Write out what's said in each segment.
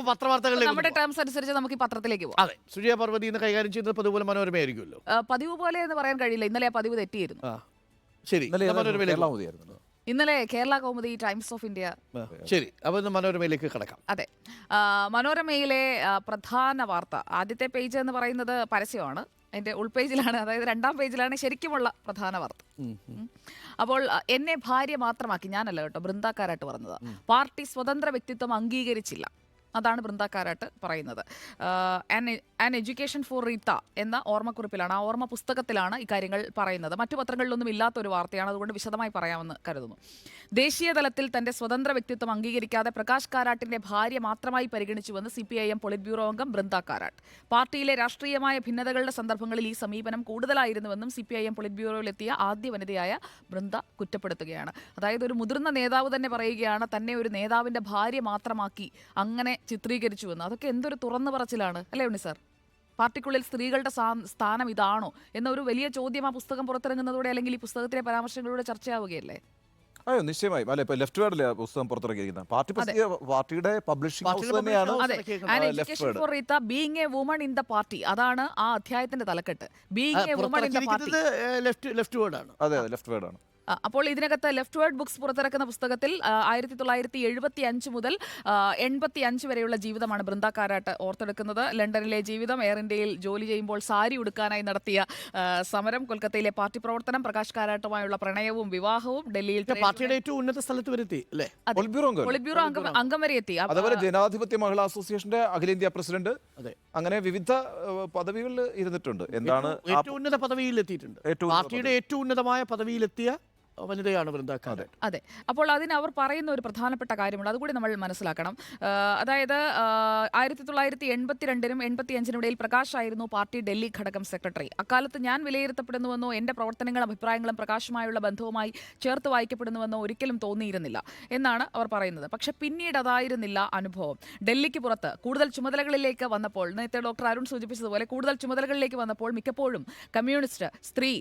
നമുക്ക് പത്രവാർത്തകളിലേക്ക് നമ്മുടെ ടേംസ് അനുസരിച്ച് നമുക്ക് ഈ പത്രത്തിലേക്ക് പോകാം. അതെ സുജയ പർവതി ഇന്ന് കൈകാര്യം ചെയ്യുന്നത് പതുപോലെ മനോരമയായിരിക്കുമല്ലോ ആ, പതിവ് പോലെ എന്ന് പറയാൻ കഴിയില്ല. ഇന്നലെ ആ പതിവ് തെറ്റിയിരുന്നു. ആ ശരി ഇന്നലെ ഇന്ന് ഏതായിരുന്നു? മനോരമയിലേക്ക് കേരള ഇന്നലെ Kerala Kaumudi Times of India. ആ, ശരി അപ്പൊ ഇന്ന് മനോരമയിലേക്ക് കടക്കാം. അതെ. ആ, മനോരമയിലെ ആ, പ്രധാന വാർത്ത. ആദ്യത്തെ പേജ് എന്ന് പറയുന്നത് പരസ്യമാണ്. അതിന്റെ ഉൾപേജിലാണ് അതായത് രണ്ടാം പേജിലാണ് ശരിക്കുമുള്ള പ്രധാന വാർത്ത. ഉം. അപ്പോൾ എന്നെ ഭാര്യ മാത്രമാക്കി ഞാനല്ല കേട്ടോ ബൃന്ദാക്കാരായിട്ട് പറഞ്ഞത്. പാർട്ടി സ്വതന്ത്ര വ്യക്തിത്വം അംഗീകരിച്ചില്ല. അതാണ് ബൃന്ദക്കാരായിട്ട് പറയുന്നത്. ആൻ എഡ്യൂക്കേഷൻ ഫോർ റീത്ത എന്ന ഓർമ്മക്കുറിപ്പിലാണ് ആ ഓർമ്മ പുസ്തകത്തിലാണ് ഇക്കാര്യങ്ങൾ പറയുന്നത്. മറ്റു പത്രങ്ങളിലൊന്നും ഇല്ലാത്ത ഒരു വാർത്തയാണ് അതുകൊണ്ട് വിശദമായി പറയാമെന്ന് കരുതുന്നു. ദേശീയ തലത്തിൽ തന്റെ സ്വതന്ത്ര വ്യക്തിത്വം അംഗീകരിക്കാതെ പ്രകാശ് കാരാട്ടിന്റെ ഭാര്യ മാത്രമായി പരിഗണിച്ചുവെന്ന് C P I M politburo അംഗം ബൃന്ദ കാരാട്ട് പാർട്ടിയിലെ രാഷ്ട്രീയമായ ഭിന്നതകളുടെ സന്ദർഭങ്ങളിൽ ഈ സമീപനം കൂടുതലായിരുന്നുവെന്നും C P I M polit ബ്യൂറോയിലെത്തിയ ആദ്യ വനിതയായ ബൃന്ദ കുറ്റപ്പെടുത്തുകയാണ്. അതായത് ഒരു മുതിർന്ന നേതാവ് തന്നെ പറയുകയാണ് തന്നെ ഒരു നേതാവിന്റെ ഭാര്യ മാത്രമാക്കി അങ്ങനെ ചിത്രീകരിച്ചുവെന്ന്. അതൊക്കെ എന്തൊരു തുറന്നു പറച്ചിലാണ്. അല്ലേ ഉണ്ണി സാർ? പാർട്ടിക്കുള്ളിൽ സ്ത്രീകളുടെ സ്ഥാനം ഇതാണോ എന്ന ഒരു വലിയ ചോദ്യം ആ പുസ്തകം പുറത്തിറങ്ങുന്നതോടെ അല്ലെങ്കിൽ ഈ പുസ്തകത്തിലെ പരാമർശങ്ങളിലൂടെ ചർച്ചയാവുകയല്ലേ? അയ്യോ നിശ്ചയമായും. അല്ലെ ഇപ്പൊ ലെഫ്റ്റ് വേർഡിലെ പുസ്തകം പുറത്തിറക്കിയിരിക്കുന്നത് പാർട്ടി പ്രസിദ്ധീക പാർട്ടിയുടെ പബ്ലിഷിംഗ് ഹൗസ് തന്നെയാണ് being a woman in the party അതാണ് ആ അധ്യായത്തിന്റെ തലക്കെട്ട്. Being a woman in the party left left വേർഡാണ്. അതെ അതെ ലെഫ്റ്റ് വേർഡ് ആണ് അപ്പോൾ ഇതിനകത്ത് ലെഫ്റ്റ് വേർഡ് ബുക്സ് പുറത്തിറക്കുന്ന പുസ്തകത്തിൽ ആയിരത്തി തൊള്ളായിരത്തി എഴുപത്തി അഞ്ച് മുതൽ എൺപത്തി അഞ്ച് വരെയുള്ള ജീവിതമാണ് ബൃന്ദ കാരാട്ട് ഓർത്തെടുക്കുന്നത്. ലണ്ടനിലെ ജീവിതം എയർ ഇന്ത്യയിൽ ജോലി ചെയ്യുമ്പോൾ സാരി ഉടുക്കാനായി നടത്തിയ സമരം കൊൽക്കത്തയിലെ പാർട്ടി പ്രവർത്തനം പ്രകാശ് കാരാട്ടുമായുള്ള പ്രണയവും വിവാഹവും ഡൽഹിയിൽ പാർട്ടിയുടെ ഏറ്റവും ഉന്നത സ്ഥലത്ത് വരെത്തി. Politburo അംഗം. വരെ എത്തി. അതുപോലെ ജനാധിപത്യ മഹിളാ അസോസിയേഷന്റെ അഖിലേന്ത്യാ പ്രസിഡന്റ് അതെ. അങ്ങനെ വിവിധ പദവികളിൽ ഇരുന്നിട്ടുണ്ട്. എന്താണ് ഏറ്റവും- ഉന്നത പദവിയിൽ എത്തിയിട്ടുണ്ട്. പാർട്ടിയുടെ ഏറ്റവും ഉന്നതമായ പദവിയിലെത്തിയ വനിതയാണ് വൃന്ദാക്കാതെ അതെ. അപ്പോൾ അതിന് അവർ പറയുന്ന ഒരു പ്രധാനപ്പെട്ട കാര്യമുണ്ട്. അതുകൂടി നമ്മൾ മനസ്സിലാക്കണം. അതായത് ആയിരത്തി തൊള്ളായിരത്തി എൺപത്തിരണ്ടിനും എൺപത്തി അഞ്ചിനും ഇടയിൽ പ്രകാശ് ആയിരുന്നു പാർട്ടി ഡൽഹി ഘടകം സെക്രട്ടറി. അക്കാലത്ത് ഞാൻ വിലയിരുത്തപ്പെടുന്നുവെന്നോ എന്റെ പ്രവർത്തനങ്ങളും അഭിപ്രായങ്ങളും പ്രകാശുമായുള്ള ബന്ധവുമായി ചേർത്ത് വായിക്കപ്പെടുന്നുവെന്നോ ഒരിക്കലും തോന്നിയിരുന്നില്ല എന്നാണ് അവർ പറയുന്നത്. പക്ഷെ പിന്നീട് അതായിരുന്നില്ല അനുഭവം. ഡൽഹിക്ക് പുറത്ത് കൂടുതൽ ചുമതലകളിലേക്ക് വന്നപ്പോൾ നേരത്തെ ഡോക്ടർ അരുൺ സൂചിപ്പിച്ചതുപോലെ കൂടുതൽ ചുമതലകളിലേക്ക് വന്നപ്പോൾ മിക്കപ്പോഴും കമ്മ്യൂണിസ്റ്റ് സ്ത്രീ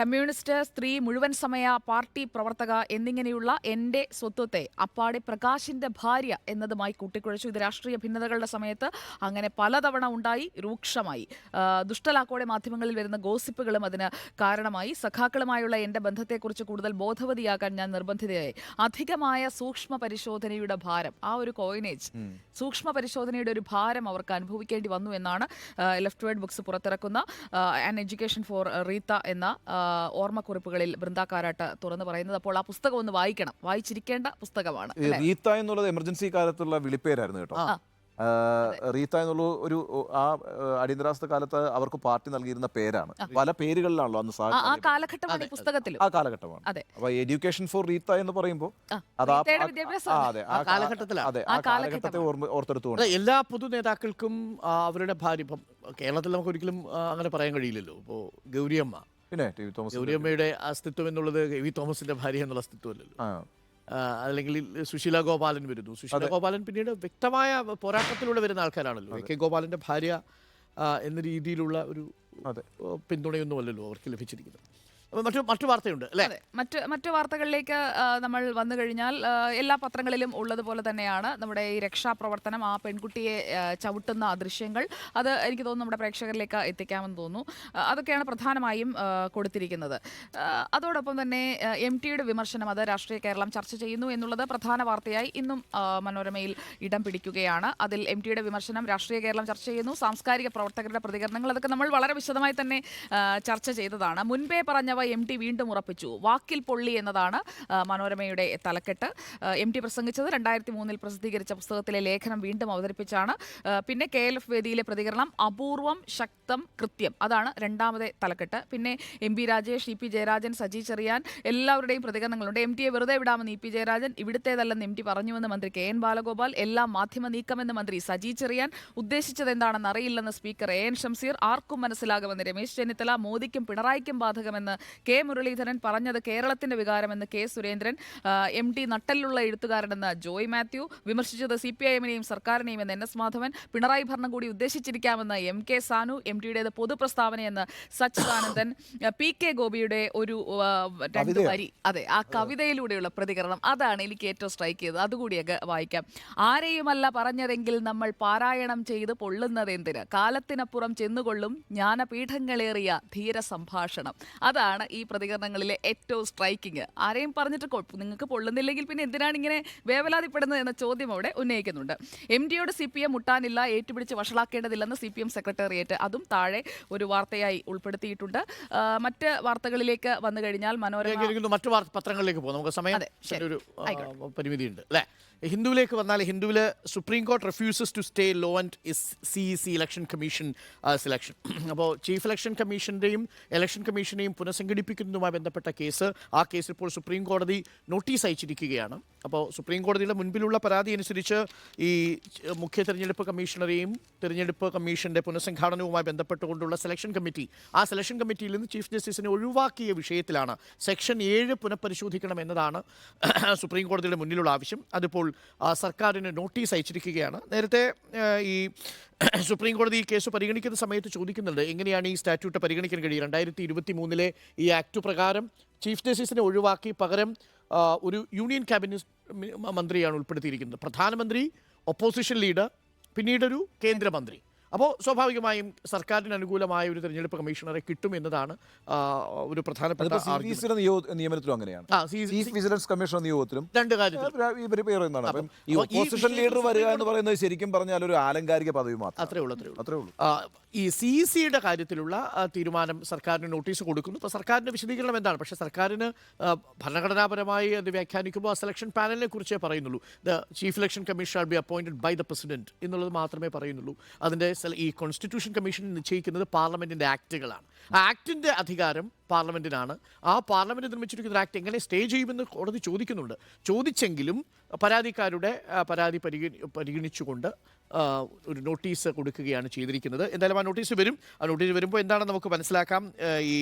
കമ്മ്യൂണിസ്റ്റ് സ്ത്രീ മുഴുവൻ സമയ പാർട്ടി പ്രവർത്തക എന്നിങ്ങനെയുള്ള എന്റെ സ്വത്വത്തെ അപ്പാടി പ്രകാശിന്റെ ഭാര്യ എന്നതുമായി കൂട്ടിക്കുഴച്ചു. ഇത് രാഷ്ട്രീയ ഭിന്നതകളുടെ സമയത്ത് അങ്ങനെ പലതവണ ഉണ്ടായി രൂക്ഷമായി. ദുഷ്ടലാക്കോടെ മാധ്യമങ്ങളിൽ വരുന്ന ഗോസിപ്പുകളും അതിന് കാരണമായി. സഖാക്കളുമായുള്ള എന്റെ ബന്ധത്തെക്കുറിച്ച് കൂടുതൽ ബോധവതിയാക്കാൻ ഞാൻ നിർബന്ധിതയായി. അധികമായ സൂക്ഷ്മ പരിശോധനയുടെ ഭാരം ആ ഒരു കോയിനേജ് സൂക്ഷ്മ പരിശോധനയുടെ ഒരു ഭാരം അവർക്ക് അനുഭവിക്കേണ്ടി വന്നു എന്നാണ് ലെഫ്റ്റ് വേർഡ് ബുക്സ് പുറത്തിറക്കുന്ന ആൻ എഡ്യൂക്കേഷൻ ഫോർ റീത്ത എന്ന ഓർമ്മക്കുറിപ്പുകളിൽ ബൃന്ദാക്കാരാട്ട് തുറന്നു പറയുന്നത് അപ്പോൾ ആ പുസ്തകം ഒന്ന് വായിക്കണം. വായിച്ചിരിക്കേണ്ട പുസ്തകമാണ് റീത്ത എന്നുള്ളത് എമർജൻസി കാലത്തുള്ള വിളിപ്പേരായിരുന്നു കേട്ടോ. റീത്ത എന്നുള്ള ഒരു ആ അടിയന്തരാവസ്ഥ കാലത്ത് അവർക്ക് പാർട്ടി നൽകിയിരുന്ന പേരാണ്. പല പേരുകളിലാണല്ലോ അന്ന് ആ- ആ കാലഘട്ടമാണ് ഈ ആ കാലഘട്ടമാണ്. അതെ. അപ്പൊ എഡ്യൂക്കേഷൻ ഫോർ റീത്ത എന്ന് പറയുമ്പോൾ ആ, അത് ആ-. അതെ. അതെ കാലഘട്ടത്തെ ഓർമ്മ ഓർത്തെടുത്തുകൊണ്ട്. എല്ലാ പൊതു നേതാക്കൾക്കും അവരുടെ ഭാര്യ കേരളത്തിൽ നമുക്ക് ഒരിക്കലും അങ്ങനെ പറയാൻ കഴിയില്ലല്ലോ. ഇപ്പോൾ ഗൗരിയമ്മ പിന്നെ ടി വി തോമസ് ഗൗരിയമ്മയുടെ അസ്തിത്വം എന്നുള്ളത് വി തോമസിന്റെ ഭാര്യ എന്നുള്ള അസ്തിത്വമല്ലല്ലോ. ആ. ആ, അല്ലെങ്കിൽ സുശീല ഗോപാലൻ വരുന്നു. സുശീല ഗോപാലൻ പിന്നീട് വ്യക്തമായ പോരാട്ടത്തിലൂടെ വരുന്ന ആൾക്കാരാണല്ലോ. എ കെ ഗോപാലന്റെ ഭാര്യ ആ, എന്ന രീതിയിലുള്ള ഒരു അതെ. പിന്തുണയൊന്നുമല്ലല്ലോ അവർക്ക് ലഭിച്ചിരിക്കുന്നത്. മറ്റു മറ്റു വാർത്തയുണ്ട് അല്ലേ? മറ്റ് മറ്റു വാർത്തകളിലേക്ക് നമ്മൾ വന്നു കഴിഞ്ഞാൽ എല്ലാ പത്രങ്ങളിലും ഉള്ളതുപോലെ തന്നെയാണ് നമ്മുടെ ഈ രക്ഷാപ്രവർത്തനം ആ പെൺകുട്ടിയെ ചവിട്ടുന്ന ദൃശ്യങ്ങൾ. അത് എനിക്ക് തോന്നുന്നു നമ്മുടെ പ്രേക്ഷകരിലേക്ക് എത്തിക്കാമെന്ന് തോന്നുന്നു. അതൊക്കെയാണ് പ്രധാനമായും കൊടുത്തിരിക്കുന്നത്. അതോടൊപ്പം തന്നെ എം ടിയുടെ വിമർശനം അത് രാഷ്ട്രീയ കേരളം ചർച്ച ചെയ്യുന്നു എന്നുള്ളത് പ്രധാന വാർത്തയായി ഇന്നും മനോരമയിൽ ഇടം പിടിക്കുകയാണ്. അതിൽ എം ടിയുടെ വിമർശനം രാഷ്ട്രീയ കേരളം ചർച്ച ചെയ്യുന്നു. സാംസ്കാരിക പ്രവർത്തകരുടെ പ്രതികരണങ്ങൾ അതൊക്കെ നമ്മൾ വളരെ വിശദമായി തന്നെ ചർച്ച ചെയ്തതാണ്. മുൻപേ പറഞ്ഞവ എം ടി വീണ്ടും ഉറപ്പിച്ചു. വാക്കിൽ പൊള്ളി എന്നതാണ് മനോരമയുടെ തലക്കെട്ട്. എം ടി പ്രസംഗിച്ചത് രണ്ടായിരത്തി മൂന്നിൽ പ്രസിദ്ധീകരിച്ച പുസ്തകത്തിലെ ലേഖനം വീണ്ടും അവതരിപ്പിച്ചാണ്. പിന്നെ കെ എൽ എഫ് വേദിയിലെ പ്രതികരണം അപൂർവം ശക്തം കൃത്യം. അതാണ് രണ്ടാമത്തെ തലക്കെട്ട്. പിന്നെ M P Rajesh E P Jayarajan Saji Cheriyan എല്ലാവരുടെയും പ്രതികരണങ്ങളുണ്ട്. എം ടിയെ വെറുതെ വിടാമെന്ന് ഇ പി ജയരാജൻ ഇവിടുത്തേതല്ലെന്ന് എം ടി പറഞ്ഞുവെന്ന് മന്ത്രി കെ എൻ ബാലഗോപാൽ എല്ലാം മാധ്യമ നീക്കമെന്ന് മന്ത്രി സജി ചെറിയാൻ ഉദ്ദേശിച്ചത് എന്താണെന്ന് അറിയില്ലെന്ന് സ്പീക്കർ എ എൻ ഷംസീർ ആർക്കും മനസ്സിലാകുമെന്ന് രമേശ് ചെന്നിത്തല മോദിക്കും പിണറായിക്കും ബാധകമെന്ന് കെ മുരളീധരൻ പറഞ്ഞത് കേരളത്തിന്റെ വികാരമെന്ന് കെ സുരേന്ദ്രൻ എം ടി നട്ടലിലുള്ള എഴുത്തുകാരനെന്ന് ജോയ് മാത്യു വിമർശിച്ചത് സി പി ഐ എമ്മിനെയും സർക്കാരിനെയും എന്ന് എൻ എസ് മാധവൻ പിണറായി ഭരണകൂടി ഉദ്ദേശിച്ചിരിക്കാമെന്ന് എം കെ സാനു എം ടിയുടേത് പൊതുപ്രസ്താവനയെന്ന് സച്ചിദാനന്ദൻ പി കെ ഗോപിയുടെ ഒരു രണ്ട് വരി അതെ ആ കവിതയിലൂടെയുള്ള പ്രതികരണം. അതാണ് എനിക്ക് ഏറ്റവും സ്ട്രൈക്ക് ചെയ്തത്. അതുകൂടിയൊക്കെ വായിക്കാം. ആരെയുമല്ല പറഞ്ഞതെങ്കിൽ നമ്മൾ പാരായണം ചെയ്ത് പൊള്ളുന്നത് എന്തിന് കാലത്തിനപ്പുറം ചെന്നുകൊള്ളും ജ്ഞാനപീഠങ്ങളേറിയ ധീര സംഭാഷണം അതാണ് ഈ പ്രതികരണങ്ങളിലെ ഏറ്റവും സ്ട്രൈക്കിങ് ആരെയും പറഞ്ഞിട്ട് കുഴപ്പം നിങ്ങൾക്ക് പൊള്ളുന്നില്ലെങ്കിൽ പിന്നെ എന്തിനാണ് ഇങ്ങനെ വേവലാതിപ്പെടുന്നത് എന്ന ചോദ്യം അവിടെ ഉന്നയിക്കുന്നുണ്ട്. എം ഡിയോട് സി പി എം മുട്ടാനില്ല ഏറ്റുപിടിച്ച് വഷളാക്കേണ്ടതില്ലെന്ന് സി പി എം സെക്രട്ടേറിയറ്റ് അതും താഴെ ഒരു വാർത്തയായി ഉൾപ്പെടുത്തിയിട്ടുണ്ട്. മറ്റ് വാർത്തകളിലേക്ക് വന്നു കഴിഞ്ഞാൽ മനോരമ മറ്റു പത്രങ്ങളിലേക്ക് പോകും. നമുക്ക് സമയം പരിമിതിയുണ്ട് അല്ലേ? ഹിന്ദുവിലേക്ക് വന്നാൽ ഹിന്ദുവിൽ supreme court refuses to stay law and C E C election commission selection അപ്പോൾ ചീഫ് ഇലക്ഷൻ കമ്മീഷന്റെയും ഇലക്ഷൻ കമ്മീഷനെയും പുനഃസംഘടിപ്പിക്കുന്നതുമായി ബന്ധപ്പെട്ട കേസ് ആ കേസ് ഇപ്പോൾ സുപ്രീം കോടതി നോട്ടീസ് അയച്ചിരിക്കുകയാണ്. അപ്പോൾ സുപ്രീം കോടതിയുടെ മുൻപിലുള്ള പരാതി അനുസരിച്ച് ഈ മുഖ്യ തെരഞ്ഞെടുപ്പ് കമ്മീഷണറെയും തെരഞ്ഞെടുപ്പ് കമ്മീഷന്റെ പുനഃസംഘാടനവുമായി ബന്ധപ്പെട്ടുകൊണ്ടുള്ള സെലക്ഷൻ കമ്മിറ്റി ആ സെലക്ഷൻ കമ്മിറ്റിയിൽ നിന്ന് ചീഫ് ജസ്റ്റിസിനെ ഒഴിവാക്കിയ വിഷയത്തിലാണ് സെക്ഷൻ ഏഴ് പുനഃപരിശോധിക്കണം എന്നതാണ് സുപ്രീം കോടതിയുടെ മുന്നിലുള്ള ആവശ്യം. അതിപ്പോൾ സർക്കാരിന് നോട്ടീസ് അയച്ചിരിക്കുകയാണ്. നേരത്തെ ഈ സുപ്രീം കോടതി ഈ കേസ് പരിഗണിക്കുന്ന സമയത്ത് ചോദിക്കുന്നുണ്ട് എങ്ങനെയാണ് ഈ സ്റ്റാറ്റ്യൂട്ട് പരിഗണിക്കാൻ കഴിയുക? രണ്ടായിരത്തി ഇരുപത്തി മൂന്നിലെ ഈ ആക്ട് പ്രകാരം ചീഫ് ജസ്റ്റിസിനെ ഒഴിവാക്കി പകരം ഒരു യൂണിയൻ ക്യാബിനറ്റ് മന്ത്രിയാണ് ഉൾപ്പെടുത്തിയിരിക്കുന്നത്. പ്രധാനമന്ത്രി ഒപ്പോസിഷൻ ലീഡർ പിന്നീടൊരു കേന്ദ്രമന്ത്രി. അപ്പോൾ സ്വാഭാവികമായും സർക്കാരിന് അനുകൂലമായ ഒരു തെരഞ്ഞെടുപ്പ് കമ്മീഷണറെ കിട്ടും എന്നതാണ് ഒരു പ്രധാനപ്പെട്ട നിയമനത്തിലും അങ്ങനെയാണ്. ചീഫ് വിജിലൻസ് കമ്മീഷൻ നിയോഗത്തിലും രണ്ട് കാര്യത്തിൽ ഈ ഓപ്പോസിഷൻ ലീഡർ വരിക എന്ന് പറയുന്നത് ശരിക്കും പറഞ്ഞാൽ ഒരു ആലങ്കാരിക പദവി മാത്രം അത്രേ ഉള്ളൂ അത്രേ ഉള്ളൂ. ഈ സി സിയുടെ കാര്യത്തിലുള്ള തീരുമാനം സർക്കാരിന് നോട്ടീസ് കൊടുക്കുന്നു. ഇപ്പോൾ സർക്കാരിന്റെ വിശദീകരണം എന്താണ്? പക്ഷേ സർക്കാരിന് ഭരണഘടനാപരമായി അത് വ്യാഖ്യാനിക്കുമ്പോൾ ആ സെലക്ഷൻ പാനലിനെ കുറിച്ചേ പറയുന്നുള്ളൂ. The chief election commission shall be appointed by the president എന്നുള്ളത് മാത്രമേ പറയുന്നുള്ളൂ. അതിന്റെ ഈ കോൺസ്റ്റിറ്റ്യൂഷൻ കമ്മീഷൻ നിശ്ചയിക്കുന്നത് പാർലമെന്റിന്റെ ആക്റ്റുകളാണ് ആ ആക്ടിന്റെ അധികാരം പാർലമെന്റിനാണ് ആ പാർലമെന്റ് നിർമ്മിച്ചിരിക്കുന്ന ആക്ട് എങ്ങനെ സ്റ്റേ ചെയ്യുമെന്ന് കോടതി ചോദിക്കുന്നുണ്ട്. ചോദിച്ചെങ്കിലും പരാതിക്കാരുടെ പരാതി പരിഗണി പരിഗണിച്ചുകൊണ്ട് ഒരു നോട്ടീസ് കൊടുക്കുകയാണ് ചെയ്തിരിക്കുന്നത്. എന്തായാലും ആ നോട്ടീസ് വരും. ആ നോട്ടീസ് വരുമ്പോൾ എന്താണെന്ന് നമുക്ക് മനസ്സിലാക്കാം? ഈ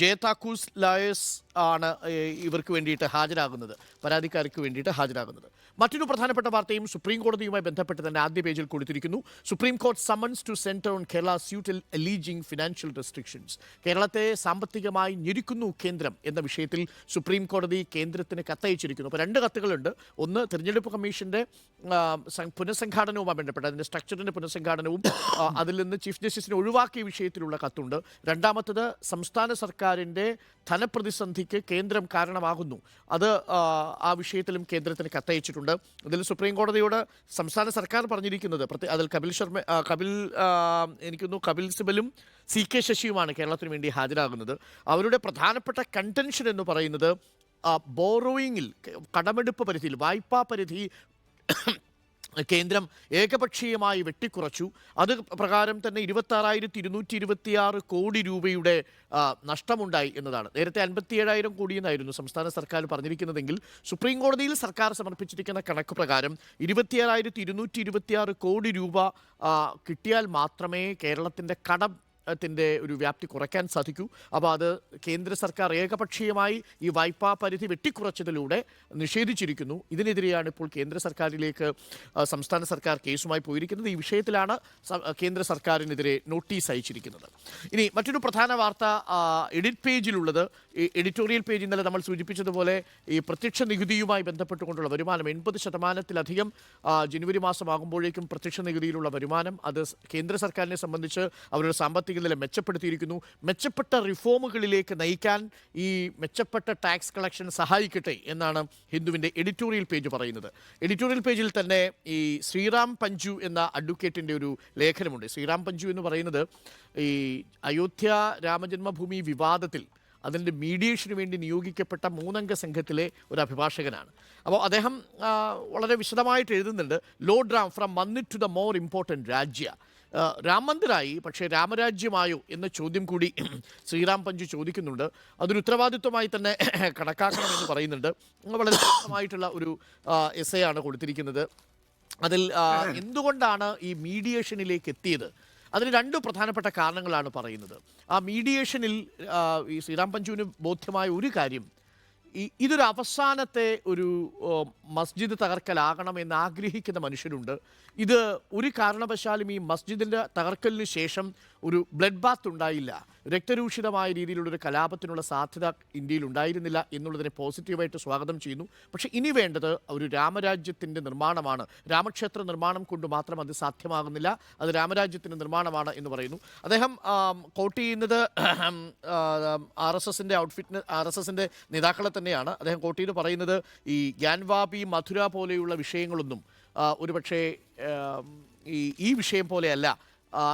ജേതാക്കൂസ് ലായേഴ്സ് ആണ് ഇവർക്ക് വേണ്ടിയിട്ട് ഹാജരാകുന്നത്. പരാതിക്കാർക്ക് വേണ്ടിയിട്ട് ഹാജരാകുന്നത്. മറ്റൊരു പ്രധാനപ്പെട്ട വാർത്തയും സുപ്രീം കോടതിയുമായി ബന്ധപ്പെട്ട് തന്നെ ആദ്യ പേജിൽ കൊടുത്തിരിക്കുന്നു. Supreme court summons to centre on Kerala സ്യൂട്ടിൽ alleging financial restrictions കേരളത്തെ സാമ്പത്തികമായി ഞെരുക്കുന്നു കേന്ദ്രം എന്ന വിഷയത്തിൽ സുപ്രീം കോടതി കേന്ദ്രത്തിന് കത്തയച്ചിരിക്കുന്നു. അപ്പോൾ രണ്ട് കത്തുകളുണ്ട്. ഒന്ന് തിരഞ്ഞെടുപ്പ് കമ്മീഷന്റെ പുനഃസംഘാടനവുമായി ബന്ധപ്പെട്ട് അതിന്റെ സ്ട്രക്ചറിന്റെ പുനഃസംഘാടനവും അതിൽ നിന്ന് ചീഫ് ജസ്റ്റിസിനെ ഒഴിവാക്കിയ വിഷയത്തിലുള്ള കത്തുണ്ട്. രണ്ടാമത്തത് സംസ്ഥാന സർക്കാരിന്റെ ധനപ്രതിസന്ധിക്ക് കേന്ദ്രം കാരണമാകുന്നു. അത് ആ, വിഷയത്തിലും കേന്ദ്രത്തിന് കത്തയച്ചിട്ടുണ്ട്. ഇതിൽ സുപ്രീം കോടതിയോട് സംസ്ഥാന സർക്കാർ പറഞ്ഞിരിക്കുന്നത് അതിൽ കപിൽ ശർമ്മ കപിൽ എനിക്കൊന്നു കപിൽ സിബലും സി കെ ശശിയുമാണ് കേരളത്തിന് വേണ്ടി ഹാജരാകുന്നത്. അവരുടെ പ്രധാനപ്പെട്ട കണ്ടൻഷൻ എന്ന് പറയുന്നത് ബോറോയിങ്ങിൽ കടമെടുപ്പ് പരിധിയിൽ വായ്പാ പരിധി കേന്ദ്രം ഏകപക്ഷീയമായി വെട്ടിക്കുറച്ചു. അത് പ്രകാരം തന്നെ ഇരുപത്തി ആറായിരത്തി ഇരുന്നൂറ്റി ഇരുപത്തിയാറ് കോടി രൂപയുടെ നഷ്ടമുണ്ടായി എന്നതാണ്. നേരത്തെ അൻപത്തി ഏഴായിരം കോടി എന്നായിരുന്നു സംസ്ഥാന സർക്കാർ പറഞ്ഞിരിക്കുന്നതെങ്കിൽ സുപ്രീം കോടതിയിൽ സർക്കാർ സമർപ്പിച്ചിരിക്കുന്ന കണക്ക് പ്രകാരം ഇരുപത്തിയേഴായിരത്തി ഇരുന്നൂറ്റി ഇരുപത്തിയാറ് കോടി രൂപ കിട്ടിയാൽ മാത്രമേ കേരളത്തിന്റെ കടം ത്തിന്റെ ഒരു വ്യാപ്തി കുറയ്ക്കാൻ സാധിക്കൂ. അപ്പോൾ അത് കേന്ദ്ര സർക്കാർ ഏകപക്ഷീയമായി ഈ വായ്പാ പരിധി വെട്ടിക്കുറച്ചതിലൂടെ നിഷേധിച്ചിരിക്കുന്നു. ഇതിനെതിരെയാണ് ഇപ്പോൾ കേന്ദ്ര സർക്കാരിലേക്ക് സംസ്ഥാന സർക്കാർ കേസുമായി പോയിരിക്കുന്നത്. ഈ വിഷയത്തിലാണ് കേന്ദ്ര സർക്കാരിനെതിരെ നോട്ടീസ് അയച്ചിരിക്കുന്നത്. ഇനി മറ്റൊരു പ്രധാന വാർത്ത എഡിറ്റ് പേജിലുള്ളത്. എഡിറ്റോറിയൽ പേജ് ഇന്നലെ നമ്മൾ സൂചിപ്പിച്ചതുപോലെ ഈ പ്രത്യക്ഷ നികുതിയുമായി ബന്ധപ്പെട്ടുകൊണ്ടുള്ള വരുമാനം എൺപത് ശതമാനത്തിലധികം ജനുവരി മാസമാകുമ്പോഴേക്കും പ്രത്യക്ഷ നികുതിയിലുള്ള വരുമാനം അത് കേന്ദ്ര സർക്കാരിനെ സംബന്ധിച്ച് അവരുടെ സാമ്പത്തിക നില മെച്ചപ്പെടുത്തിയിരിക്കുന്നു. മെച്ചപ്പെട്ട റിഫോമുകളിലേക്ക് നയിക്കാൻ ഈ മെച്ചപ്പെട്ട ടാക്സ് കളക്ഷൻ സഹായിക്കട്ടെ എന്നാണ് ഹിന്ദുവിന്റെ എഡിറ്റോറിയൽ പേജ് പറയുന്നത്. എഡിറ്റോറിയൽ പേജിൽ തന്നെ ഈ ശ്രീറാം പഞ്ചു എന്ന അഡ്വക്കേറ്റിന്റെ ഒരു ലേഖനമുണ്ട്. ശ്രീറാം പഞ്ചു എന്ന് പറയുന്നത് ഈ അയോധ്യ രാമജന്മഭൂമി വിവാദത്തിൽ അതിന്റെ മീഡിയേഷന് വേണ്ടി നിയോഗിക്കപ്പെട്ട മൂന്നംഗ സംഘത്തിലെ ഒരു അഭിഭാഷകനാണ്. അപ്പോൾ അദ്ദേഹം വളരെ വിശദമായിട്ട് എഴുതുന്നുണ്ട്. Lord Ram from mandir to the more important rajya. Ram മന്ദിറായി പക്ഷേ രാമരാജ്യമായോ എന്ന ചോദ്യം കൂടി ശ്രീറാം പഞ്ചു ചോദിക്കുന്നുണ്ട്. അതൊരു ഉത്തരവാദിത്വമായി തന്നെ കണക്കാക്കണമെന്ന് പറയുന്നുണ്ട്. വളരെ വ്യക്തമായിട്ടുള്ള ഒരു എസ് ആണ് കൊടുത്തിരിക്കുന്നത്. അതിൽ എന്തുകൊണ്ടാണ് ഈ മീഡിയേഷനിലേക്ക് എത്തിയത്? അതിന് രണ്ട് പ്രധാനപ്പെട്ട കാരണങ്ങളാണ് പറയുന്നത്. ആ മീഡിയേഷനിൽ ഈ ശ്രീറാം പഞ്ചുവിന് ബോധ്യമായ ഒരു കാര്യം ഇതൊരു അവസാനത്തെ ഒരു മസ്ജിദ് തകർക്കലാകണം എന്ന് ആഗ്രഹിക്കുന്ന മനുഷ്യരുണ്ട്. ഇത് ഒരു കാരണവശാലും ഈ മസ്ജിദിന്റെ തകർക്കലിന് ശേഷം ഒരു ബ്ലഡ് ബാത്ത് ഉണ്ടായില്ല. രക്തരൂഷിതമായ രീതിയിലുള്ള ഒരു കലാപത്തിനുള്ള സാധ്യത ഇന്ത്യയിൽ ഉണ്ടായിരുന്നില്ല എന്നുള്ളതിനെ പോസിറ്റീവായിട്ട് സ്വാഗതം ചെയ്യുന്നു. പക്ഷേ ഇനി വേണ്ടത് ഒരു രാമരാജ്യത്തിന്റെ നിർമ്മാണമാണ്. രാമക്ഷേത്ര നിർമ്മാണം കൊണ്ട് മാത്രം അത് സാധ്യമാകുന്നില്ല. അത് രാമരാജ്യത്തിന്റെ നിർമ്മാണമാണ് എന്ന് പറയുന്നു. അദ്ദേഹം കോട്ട് ചെയ്യുന്നത് ആർ എസ് എസിന്റെ ഔട്ട്ഫിറ്റിന് ആർ എസ് എസിന്റെ നേതാക്കളെ തന്നെയാണ്. അദ്ദേഹം കോട്ട് ചെയ്ത് പറയുന്നത് ഈ ഗ്യാൻവാബി മധുര പോലെയുള്ള വിഷയങ്ങളൊന്നും ഒരുപക്ഷേ ഈ ഈ വിഷയം പോലെയല്ല.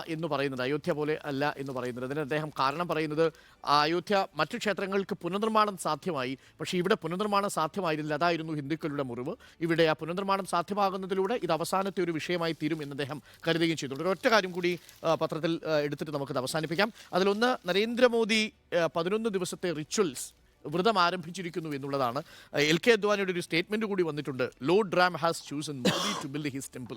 എന്ന് പറയുന്നത് അയോധ്യ പോലെ അല്ല എന്ന് പറയുന്നത് അതിന് അദ്ദേഹം കാരണം പറയുന്നത് അയോധ്യ മറ്റു ക്ഷേത്രങ്ങൾക്ക് പുനർനിർമ്മാണം സാധ്യമായി. പക്ഷേ ഇവിടെ പുനർനിർമ്മാണം സാധ്യമായിരുന്നില്ല. അതായിരുന്നു ഹിന്ദുക്കളുടെ മുറിവ്. ഇവിടെ ആ പുനർനിർമ്മാണം സാധ്യമാകുന്നതിലൂടെ ഇത് അവസാനത്തെ ഒരു വിഷയമായി തീരും എന്ന് അദ്ദേഹം കരുതുകയും ചെയ്തു ഒരൊറ്റ കാര്യം കൂടി പത്രത്തിൽ എടുത്തിട്ട് നമുക്കത് അവസാനിപ്പിക്കാം. അതിലൊന്ന് നരേന്ദ്രമോദി പതിനൊന്ന് ദിവസത്തെ റിച്വൽസ് വ്രതം ആരംഭിച്ചിരിക്കുന്നു എന്നുള്ളതാണ് എൽ കെ അദ്വാനിയുടെ ഒരു സ്റ്റേറ്റ്മെന്റ് കൂടി വന്നിട്ടുണ്ട്. Lord Ram has chosen Modi to build his temple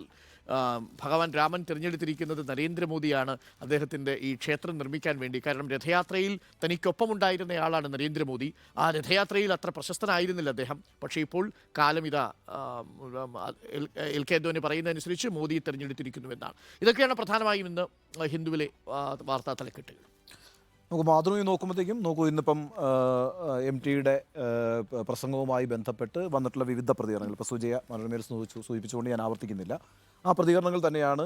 ഭഗവാൻ രാമൻ തിരഞ്ഞെടുത്തിരിക്കുന്നത് നരേന്ദ്രമോദിയാണ്. അദ്ദേഹത്തിന്റെ ഈ ക്ഷേത്രം നിർമ്മിക്കാൻ വേണ്ടി. കാരണം രഥയാത്രയിൽ തനിക്കൊപ്പമുണ്ടായിരുന്നയാളാണ് നരേന്ദ്രമോദി. ആ രഥയാത്രയിൽ അത്ര പ്രശസ്തനായിരുന്നില്ല അദ്ദേഹം. പക്ഷേ ഇപ്പോൾ കാലം ഇതാ എൽ- കെ അദ്വാനി പറയുന്നതനുസരിച്ച് മോദിയെ തിരഞ്ഞെടുത്തിരിക്കുന്നു എന്നാണ് ഇതൊക്കെയാണ് പ്രധാനമായും ഇന്ന് ഹിന്ദുവിലെ വാർത്താ തലക്കെട്ടുകൾ നമുക്ക് മാതൃഭൂമി നോക്കുമ്പോഴത്തേക്കും നോക്കൂ ഇന്നിപ്പം എം ടിയുടെ പ്രസംഗവുമായി ബന്ധപ്പെട്ട് വന്നിട്ടുള്ള വിവിധ പ്രതികരണങ്ങൾ. ഇപ്പോൾ സുജയ മനോരമയിൽ സൂചിപ്പിച്ചുകൊണ്ട് ഞാൻ ആവർത്തിക്കുന്നില്ല. ആ പ്രതികരണങ്ങൾ തന്നെയാണ്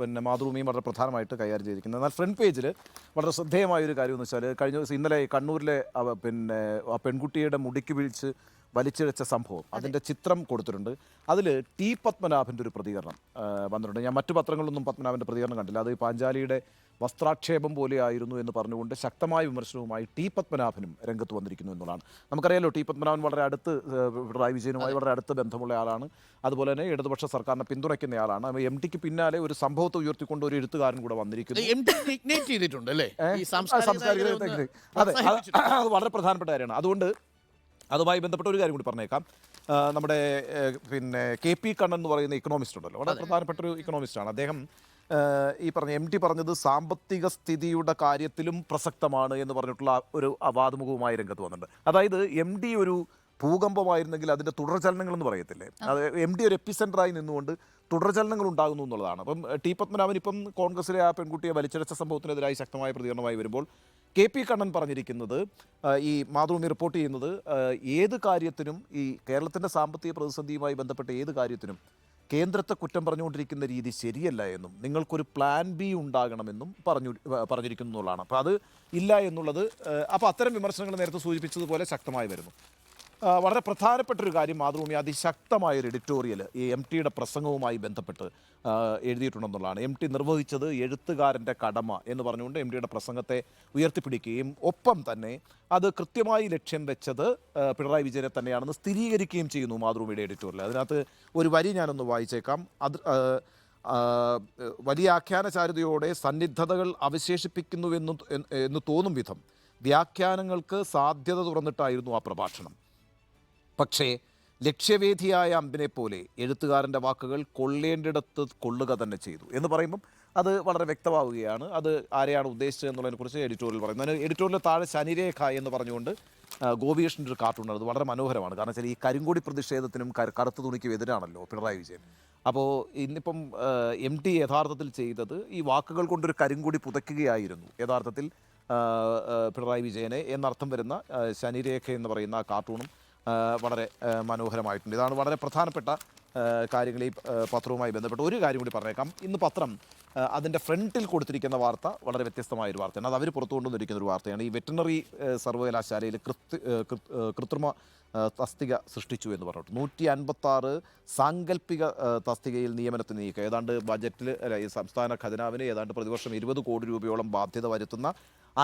പിന്നെ മാതൃഭൂമിയും വളരെ പ്രധാനമായിട്ട് കൈകാര്യം ചെയ്തിരിക്കുന്നത്. എന്നാൽ ഫ്രണ്ട് പേജിൽ വളരെ ശ്രദ്ധേയമായ ഒരു കാര്യം എന്ന് വെച്ചാൽ കഴിഞ്ഞ ദിവസം ഇന്നലെ കണ്ണൂരിലെ പിന്നെ ആ പെൺകുട്ടിയുടെ മുടിക്ക് വീഴ്ച വലിച്ചിഴച്ച സംഭവം. അതിന്റെ ചിത്രം കൊടുത്തിട്ടുണ്ട്. അതിൽ ടി പത്മനാഭന്റെ ഒരു പ്രതികരണം വന്നിട്ടുണ്ട്. ഞാൻ മറ്റു പത്രങ്ങളിലൊന്നും പത്മനാഭന്റെ പ്രതികരണം കണ്ടില്ല. അത് പാഞ്ചാലിയുടെ വസ്ത്രാക്ഷേപം പോലെയായിരുന്നു എന്ന് പറഞ്ഞുകൊണ്ട് ശക്തമായ വിമർശനവുമായി ടി പത്മനാഭനും രംഗത്ത് വന്നിരിക്കുന്നു എന്നുള്ളതാണ്. നമുക്കറിയാലോ ടി പത്മനാഭൻ വളരെ അടുത്ത് പിണറായി വിജയനുമായി വളരെ അടുത്ത് ബന്ധമുള്ള ആളാണ്. അതുപോലെ തന്നെ ഇടതുപക്ഷ സർക്കാരിനെ പിന്തുണയ്ക്കുന്ന ആളാണ്. എം ടിക്ക് പിന്നാലെ ഒരു സംഭവത്തെ ഉയർത്തിക്കൊണ്ട് ഒരു എഴുത്തുകാരൻ കൂടെ വന്നിരിക്കുന്നു. അതെ അത് വളരെ പ്രധാനപ്പെട്ട കാര്യമാണ്. അതുകൊണ്ട് അതുമായി ബന്ധപ്പെട്ട ഒരു കാര്യം കൂടി പറഞ്ഞേക്കാം. നമ്മുടെ പിന്നെ കെ പി കണ്ണൻ എന്ന് പറയുന്ന ഇക്കണോമിസ്റ്റ് ഉണ്ടല്ലോ. വളരെ പ്രധാനപ്പെട്ട ഒരു ഇക്കണോമിസ്റ്റാണ് അദ്ദേഹം ഈ പറഞ്ഞ എം ടി പറഞ്ഞത് സാമ്പത്തിക സ്ഥിതിയുടെ കാര്യത്തിലും പ്രസക്തമാണ് എന്ന് പറഞ്ഞിട്ടുള്ള ഒരു വാദമുഖവുമായി രംഗത്ത് വന്നിട്ടുണ്ട്. അതായത് എം ഡി ഒരു ഭൂകമ്പമായിരുന്നെങ്കിൽ അതിന്റെ തുടർചലനങ്ങൾ എന്ന് പറയത്തില്ലേ? അത് എം ഡി ഒരു എപ്പിസെന്ററായി നിന്നുകൊണ്ട് തുടർചലനങ്ങൾ ഉണ്ടാകുന്നു എന്നുള്ളതാണ്. അപ്പം ടി പത്മനാഭൻ ഇപ്പം കോൺഗ്രസിലെ ആ പെൺകുട്ടിയെ വലിച്ചിഴച്ച സംഭവത്തിനെതിരായി ശക്തമായ പ്രതികരണമായി വരുമ്പോൾ കെ പി കണ്ണൻ പറഞ്ഞിരിക്കുന്നത് ഈ മാതൃഭൂമി റിപ്പോർട്ട് ചെയ്യുന്നത് ഏത് കാര്യത്തിനും ഈ കേരളത്തിന്റെ സാമ്പത്തിക പ്രതിസന്ധിയുമായി ബന്ധപ്പെട്ട ഏത് കാര്യത്തിനും കേന്ദ്രത്തെ കുറ്റം പറഞ്ഞുകൊണ്ടിരിക്കുന്ന രീതി ശരിയല്ല എന്നും നിങ്ങൾക്കൊരു പ്ലാൻ ബി ഉണ്ടാകണമെന്നും പറഞ്ഞു പറഞ്ഞിരിക്കുന്നു എന്നുള്ളതാണ്. അപ്പോൾ അത് ഇല്ല എന്നുള്ളത് അപ്പോൾ അത്തരം വിമർശനങ്ങൾ നേരത്തെ സൂചിപ്പിച്ചതുപോലെ ശക്തമായി വരുന്നു. വളരെ പ്രധാനപ്പെട്ട ഒരു കാര്യം മാതൃഭൂമി അതിശക്തമായ ഒരു എഡിറ്റോറിയൽ ഈ എം ടിയുടെ പ്രസംഗവുമായി ബന്ധപ്പെട്ട് എഴുതിയിട്ടുണ്ടെന്നുള്ളതാണ്. എം ടി നിർവഹിച്ചത് എഴുത്തുകാരന്റെ കടമ എന്ന് പറഞ്ഞുകൊണ്ട് എം ടിയുടെ പ്രസംഗത്തെ ഉയർത്തിപ്പിടിക്കുകയും ഒപ്പം തന്നെ അത് കൃത്യമായി ലക്ഷ്യം വെച്ചത് പിണറായി വിജയനെ തന്നെയാണെന്ന് സ്ഥിരീകരിക്കുകയും ചെയ്യുന്നു മാതൃഭൂമിയുടെ എഡിറ്റോറിയൽ അതിനകത്ത് ഒരു വരി ഞാനൊന്ന് വായിച്ചേക്കാം. അത് വലിയ ആഖ്യാനചാരുതയോടെ സന്നിഗ്ധതകൾ അവശേഷിപ്പിക്കുന്നുവെന്ന് എന്ന് തോന്നും വിധം വ്യാഖ്യാനങ്ങൾക്ക് സാധ്യത തുറന്നിട്ടായിരുന്നു ആ പ്രഭാഷണം. പക്ഷേ ലക്ഷ്യവേദിയായ അമ്പിനെ പോലെ എഴുത്തുകാരന്റെ വാക്കുകൾ കൊള്ളേണ്ടിടത്ത് കൊള്ളുക തന്നെ ചെയ്തു എന്ന് പറയുമ്പം അത് വളരെ വ്യക്തമാവുകയാണ്. അത് ആരെയാണ് ഉദ്ദേശിച്ചത് എന്നുള്ളതിനെക്കുറിച്ച് എഡിറ്റോറിയൽ പറയുന്നു. അതിന് എഡിറ്റോറിയൽ താഴെ ശനിരേഖ എന്ന് പറഞ്ഞുകൊണ്ട് ഗോപികൃഷ്ണന്റെ ഒരു കാർട്ടൂൺ അത് വളരെ മനോഹരമാണ്. കാരണം വെച്ചാൽ ഈ കരിങ്കൊടി പ്രതിഷേധത്തിനും കറുത്തു തുണിക്കും എതിരാണല്ലോ പിണറായി വിജയൻ. അപ്പോൾ ഇന്നിപ്പം എം ടി യഥാർത്ഥത്തിൽ ചെയ്തത് ഈ വാക്കുകൾ കൊണ്ടൊരു കരിങ്കൊടി പുതയ്ക്കുകയായിരുന്നു. യഥാർത്ഥത്തിൽ പിണറായി വിജയനെ. എന്നർത്ഥം വരുന്ന ശനിരേഖ എന്ന് പറയുന്ന ആ കാർട്ടൂണും വളരെ മനോഹരമായിട്ടുണ്ട്. ഇതാണ് വളരെ പ്രധാനപ്പെട്ട കാര്യങ്ങൾ ഈ പത്രവുമായി ബന്ധപ്പെട്ട് ഒരു കാര്യം കൂടി പറഞ്ഞേക്കാം. ഇന്ന് പത്രം അതിന്റെ ഫ്രണ്ടിൽ കൊടുത്തിരിക്കുന്ന വാർത്ത വളരെ വ്യത്യസ്തമായ ഒരു വാർത്തയാണ്. അത് അവർ പുറത്തു കൊണ്ടുവന്നിരിക്കുന്ന ഒരു വാർത്തയാണ്. ഈ വെറ്റിനറി സർവകലാശാലയിൽ കൃത്യ കൃത്രിമ തസ്തിക സൃഷ്ടിച്ചു എന്ന് പറഞ്ഞിട്ട് നൂറ്റി അൻപത്താറ് സാങ്കല്പിക തസ്തികയിൽ നിയമനത്തിന് നീക്കുക ഏതാണ്ട് ബജറ്റിൽ സംസ്ഥാന ഖജനാവിന് ഏതാണ്ട് പ്രതിവർഷം ഇരുപത് കോടി രൂപയോളം ബാധ്യത വരുത്തുന്ന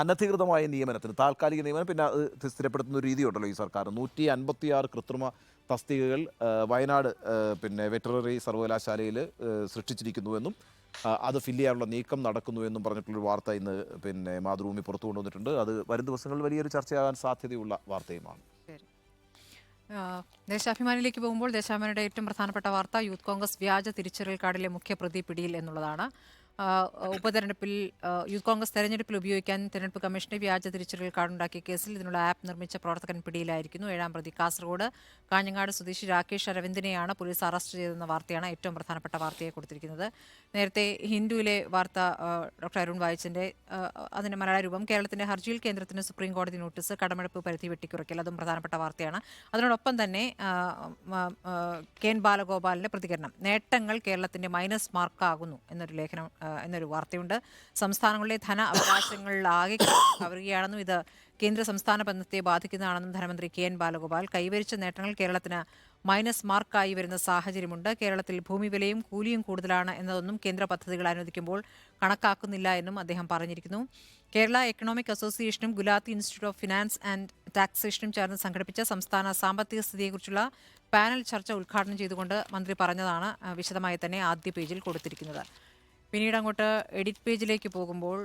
അനധികൃതമായ നിയമനത്തിന് താൽക്കാലിക നിയമനം പിന്നെ അത് സ്ഥിരപ്പെടുത്തുന്ന ഒരു രീതിയുണ്ടല്ലോ ഈ സർക്കാർ. നൂറ്റി അൻപത്തിയാറ് കൃത്രിമ തസ്തികകൾ വയനാട് പിന്നെ വെറ്ററിനറി സർവകലാശാലയിൽ സൃഷ്ടിച്ചിരിക്കുന്നുവെന്നും അത് ഫില്ല് ചെയ്യാനുള്ള നീക്കം നടക്കുന്നുവെന്നും പറഞ്ഞിട്ടുള്ളൊരു വാർത്ത ഇന്ന് പിന്നെ മാതൃഭൂമി പുറത്തു കൊണ്ടുവന്നിട്ടുണ്ട്. അത് വരും ദിവസങ്ങളിൽ വലിയൊരു ചർച്ചയാകാൻ സാധ്യതയുള്ള വാർത്തയുമാണ്. ദേശാഭിമാനിലേക്ക് പോകുമ്പോൾ ദേശാഭിമാനിയുടെ ഏറ്റവും പ്രധാനപ്പെട്ട വാർത്ത യൂത്ത് കോൺഗ്രസ് വ്യാജ തിരിച്ചറിയൽ കാർഡിലെ മുഖ്യ പ്രതി പിടിയിൽ എന്നുള്ളതാണ്. ഉപതെരഞ്ഞെടുപ്പിൽ യൂത്ത് കോൺഗ്രസ് തെരഞ്ഞെടുപ്പിൽ ഉപയോഗിക്കാൻ തെരഞ്ഞെടുപ്പ് കമ്മീഷന്റെ വ്യാജ തിരിച്ചറിയൽ കാർഡുണ്ടാക്കിയ കേസിൽ ഇതിനുള്ള ആപ്പ് നിർമ്മിച്ച പ്രവർത്തകൻ പിടിയിലായിരിക്കുന്നു. ഏഴാം പ്രതി കാസർഗോഡ് കാഞ്ഞങ്ങാട് സ്വദേശി രാകേഷ് അരവിന്ദിനെയാണ് പോലീസ് അറസ്റ്റ് ചെയ്തെന്ന വാർത്തയാണ് ഏറ്റവും പ്രധാനപ്പെട്ട വാർത്തയെ കൊടുത്തിരിക്കുന്നത്. നേരത്തെ ഹിന്ദുവിലെ വാർത്ത ഡോക്ടർ അരുൺ വായിച്ചിന്റെ അതിന്റെ മലയാള രൂപം കേരളത്തിന്റെ ഹർജിയിൽ കേന്ദ്രത്തിന് സുപ്രീം കോടതി നോട്ടീസ് കടമെടുപ്പ് പരിധി വെട്ടിക്കുറയ്ക്കൽ അതും പ്രധാനപ്പെട്ട വാർത്തയാണ്. അതിനോടൊപ്പം തന്നെ കെ ബാലഗോപാലിന്റെ പ്രതികരണം നേട്ടങ്ങൾ കേരളത്തിന്റെ മൈനസ് മാർക്കാകുന്നു എന്നൊരു ലേഖനം എന്നൊരു വാർത്തയുണ്ട്. സംസ്ഥാനങ്ങളിലെ ധന അവകാശങ്ങളിലാകെ കവറുകയാണെന്നും ഇത് കേന്ദ്ര സംസ്ഥാന ബന്ധത്തെ ബാധിക്കുന്നതാണെന്നും ധനമന്ത്രി കെ എൻ ബാലഗോപാൽ കൈവരിച്ച നേട്ടങ്ങൾ കേരളത്തിന് മൈനസ് മാർക്കായി വരുന്ന സാഹചര്യമുണ്ട്. കേരളത്തിൽ ഭൂമി വിലയും കൂലിയും കൂടുതലാണ് എന്നതൊന്നും കേന്ദ്ര പദ്ധതികൾ അനുവദിക്കുമ്പോൾ കണക്കാക്കുന്നില്ല എന്നും അദ്ദേഹം പറഞ്ഞിരിക്കുന്നു. കേരള എക്കണോമിക് അസോസിയേഷനും Gulati institute of finance and ടാക്സേഷനും ചേർന്ന് സംഘടിപ്പിച്ച സംസ്ഥാന സാമ്പത്തിക സ്ഥിതിയെക്കുറിച്ചുള്ള പാനൽ ചർച്ച ഉദ്ഘാടനം ചെയ്തുകൊണ്ട് മന്ത്രി പറഞ്ഞതാണ് വിശദമായി തന്നെ ആദ്യ പേജിൽ കൊടുത്തിരിക്കുന്നത്. പിന്നീട് അങ്ങോട്ട് എഡിറ്റ് പേജിലേക്ക് പോകുമ്പോൾ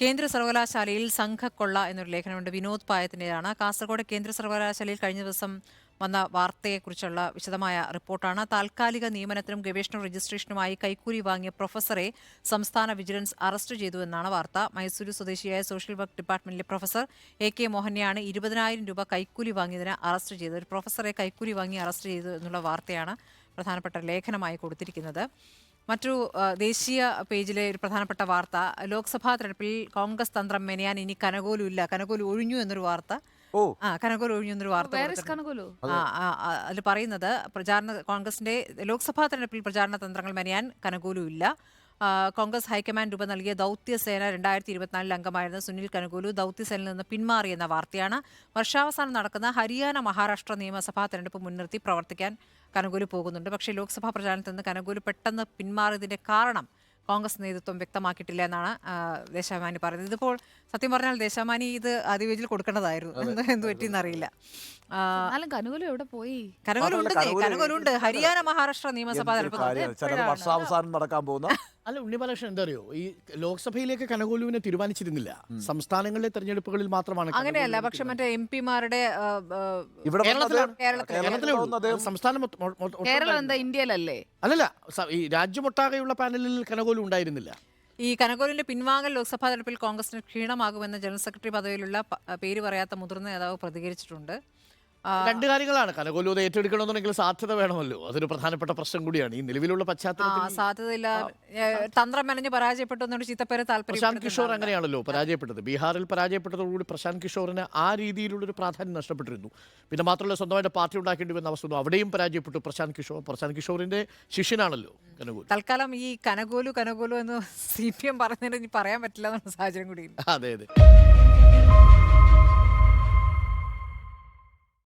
കേന്ദ്ര സർവകലാശാലയിൽ സംഘക്കൊള്ള എന്നൊരു ലേഖനമുണ്ട്. വിനോദ് പായത്തിന്റെതാണ്. കാസർഗോഡ് കേന്ദ്ര സർവകലാശാലയിൽ കഴിഞ്ഞ ദിവസം വന്ന വാർത്തയെക്കുറിച്ചുള്ള വിശദമായ റിപ്പോർട്ടാണ്. താൽക്കാലിക നിയമനത്തിനും ഗവേഷണ രജിസ്ട്രേഷനുമായി കൈക്കൂലി വാങ്ങിയ പ്രൊഫസറെ സംസ്ഥാന വിജിലൻസ് അറസ്റ്റ് ചെയ്തു എന്നാണ് വാർത്ത. മൈസൂരു സ്വദേശിയായ സോഷ്യൽ വർക്ക് ഡിപ്പാർട്ട്മെന്റിലെ പ്രൊഫസർ എ കെ മോഹനെയാണ് ഇരുപതിനായിരം രൂപ കൈക്കൂലി വാങ്ങിയതിന് അറസ്റ്റ് ചെയ്തത്. ഒരു പ്രൊഫസറെ കൈക്കൂലി വാങ്ങി അറസ്റ്റ് ചെയ്തു എന്നുള്ള വാർത്തയാണ് പ്രധാനപ്പെട്ട ലേഖനമായി കൊടുത്തിരിക്കുന്നത്. മറ്റു ദേശീയ പേജിലെ ഒരു പ്രധാനപ്പെട്ട വാർത്ത. ലോക്സഭാ തെരഞ്ഞെടുപ്പിൽ കോൺഗ്രസ് തന്ത്രം മെനയാൻ ഇനി കനകോലുമില്ല. കനകോലു ഒഴിഞ്ഞു എന്നൊരു വാർത്ത. ഓ. ആ കനകോലു ഒഴിഞ്ഞൊരു വാർത്ത കൊടുത്തിട്ടുണ്ട്. കണക്കുമല്ലോ ആ, ആ, ആ, അതിൽ പറയുന്നത് പ്രചാരണ കോൺഗ്രസിന്റെ ലോക്സഭാ തെരഞ്ഞെടുപ്പിൽ പ്രചാരണ തന്ത്രങ്ങൾ മെനയാൻ കനകൂലു ഇല്ല. ആ, കോൺഗ്രസ് ഹൈക്കമാൻഡ് രൂപം നൽകിയ ദൗത്യസേന രണ്ടായിരത്തി ഇരുപത്തിനാലിൽ അംഗമായിരുന്ന സുനിൽ കനകൂലു ദൗത്യസേനയിൽ നിന്ന് പിന്മാറിയെന്ന വാർത്തയാണ്. വർഷാവസാനം നടക്കുന്ന ഹരിയാന മഹാരാഷ്ട്ര നിയമസഭാ തെരഞ്ഞെടുപ്പ് മുൻനിർത്തി പ്രവർത്തിക്കാൻ കനകോലു പോകുന്നുണ്ട്. പക്ഷേ ലോക്സഭാ പ്രചാരണത്തിൽ നിന്ന് കനകോലു പെട്ടെന്ന് പിന്മാറിയതിന്റെ കാരണം കോൺഗ്രസ് നേതൃത്വം വ്യക്തമാക്കിയിട്ടില്ല എന്നാണ് ദേശാമാനി ദേശാഭിമാനി പറയുന്നത്. ഇതിപ്പോൾ സത്യം പറഞ്ഞാൽ ദേശാഭിമാനി ഇത് അതിവേജിൽ കൊടുക്കേണ്ടതായിരുന്നു. എന്ത് പറ്റി പറ്റിയെന്നറിയില്ല എവിടെ പോയി? കനകോലു ഉണ്ട് മാത്രമല്ല, കനകോലു കനകോലുണ്ട് ഹരിയാന മഹാരാഷ്ട്ര നിയമസഭാ തെരഞ്ഞെടുപ്പ്. വർഷാവസാനം നടക്കാൻ പോകുന്ന അല്ല ഉണ്ണിബാലകൃഷ്ണൻ എന്താ അറിയോ? ഈ ലോക്സഭയിലേക്ക് കനകോലുവിനെ തീരുമാനിച്ചിരുന്നില്ല. സംസ്ഥാനങ്ങളിലെ തെരഞ്ഞെടുപ്പുകളിൽ മാത്രമാണ് അങ്ങനെയല്ല പക്ഷെ മറ്റേ എം പിമാരുടെ ഇവിടെ കേരളത്തിലേ. സംസ്ഥാനം കേരളം എന്താ ഇന്ത്യയിലല്ലേ? അല്ലല്ല ഈ രാജ്യമൊട്ടാകെയുള്ള പാനലിൽ കനകോലു ഉണ്ടായിരുന്നില്ല. ഈ കനകോലിന്റെ പിൻവാങ്ങൽ ലോക്സഭാ തെരഞ്ഞെടുപ്പിൽ കോൺഗ്രസിന് ക്ഷീണമാകുമെന്ന് ജനറൽ സെക്രട്ടറി പദവിയിലുള്ള പേര് പറയാത്ത മുതിർന്ന നേതാവ് പ്രതികരിച്ചിട്ടുണ്ട്. രണ്ട് കാര്യങ്ങളാണ്. കനകോലൂത ഏറ്റെടുക്കണമെന്നുണ്ടെങ്കിൽ സാധ്യത വേണമല്ലോ. അതൊരു പ്രധാനപ്പെട്ട പ്രശ്നം കൂടിയാണ്. ഈ നിലവിലുള്ള പശ്ചാത്തലത്തിൽ സാധ്യതയില്ല. ഏ, തന്ത്രം മെനഞ്ഞ് പരാജയപ്പെട്ടു എന്നൊരു ചീത്തപ്പേര് പ്രശാന്ത് കിഷോർ അങ്ങനെയാണല്ലോ പരാജയപ്പെട്ടത്. ബീഹാറിൽ പരാജയപ്പെട്ടതോടുകൂടി പ്രശാന്ത് കിഷോറിന് ആ രീതിയിലുള്ള ഒരു പ്രാധാന്യം നഷ്ടപ്പെട്ടിരുന്നു. പിന്നെ മാത്രമല്ല സ്വന്തമായിട്ട് പാർട്ടി ഉണ്ടാക്കേണ്ടി വന്ന. അവസ്ഥ അവിടെയും പരാജയപ്പെട്ടു പ്രശാന്ത് കിഷോർ. പ്രശാന്ത് കിഷോറിന്റെ ശിഷ്യനാണല്ലോ കനകോലു. തൽക്കാലം ഈ കനകോലു കനകോലു എന്ന് സി പി എം പറഞ്ഞതിന് പറയാൻ പറ്റില്ല എന്നുള്ള സാഹചര്യം കൂടി അതെ അതെ.